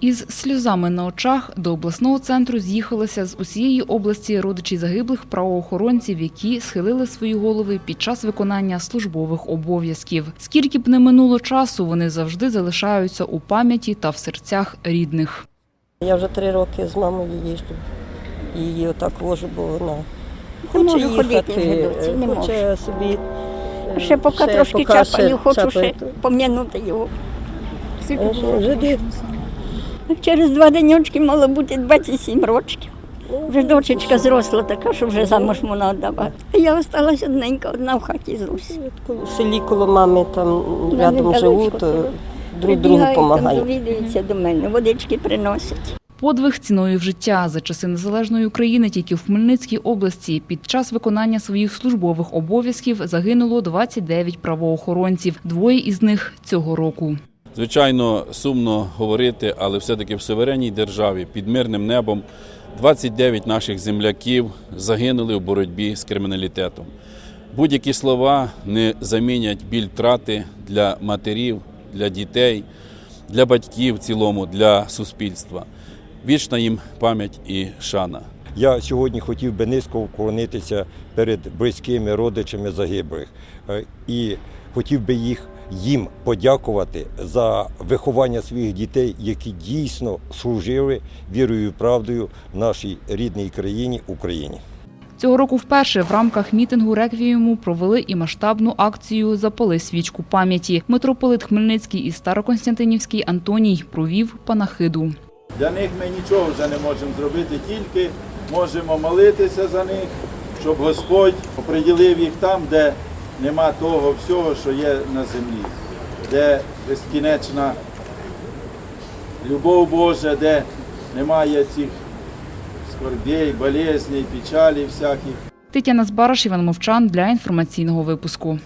Із сльозами на очах до обласного центру з'їхалися з усієї області родичі загиблих правоохоронців, які схилили свої голови під час виконання службових обов'язків. Скільки б не минуло часу, вони завжди залишаються у пам'яті та в серцях рідних. Я вже три роки з мамою їжджу. Її отак вожу, бо вона хоче їхати, доці, не хоче собі. е, Ще поки ще трошки поки чапаю, хочу ще пом'янути його. Е, Жиди. Через два денечки мало бути 27 років. Вже дочечка зросла така, що вже замуж можна віддавати. А я залишилася одненька, одна в хаті зросла. В селі коло мами там рядом Недалечко живу, то тут. друг другу Прибігають, там довідуються до мене, водички приносять. Подвиг ціною в життя за часи незалежної України тільки в Хмельницькій області під час виконання своїх службових обов'язків загинуло 29 правоохоронців. Двоє із них цього року. Звичайно, сумно говорити, але все-таки в суверенній державі під мирним небом 29 наших земляків загинули в боротьбі з криміналітетом. Будь-які слова не замінять біль втрати для матерів, для дітей, для батьків в цілому, для суспільства. Вічна їм пам'ять і шана. Я сьогодні хотів би низько вклонитися перед близькими родичами загиблих Е, і хотів би їх їм подякувати за виховання своїх дітей, які дійсно служили вірою і правдою нашій рідній країні Україні. Цього року вперше в рамках мітингу реквієму провели і масштабну акцію «Запали свічку пам'яті». Митрополит Хмельницький і Староконстантинівський Антоній провів панахиду. Для них ми нічого вже не можемо зробити, тільки можемо молитися за них, щоб Господь оприділив їх там, де нема того всього, що є на землі, де безкінечна любов Божа, де немає цих скорбей, болезней, печалі всяких. Тетяна Збараш, Іван Мовчан для інформаційного випуску.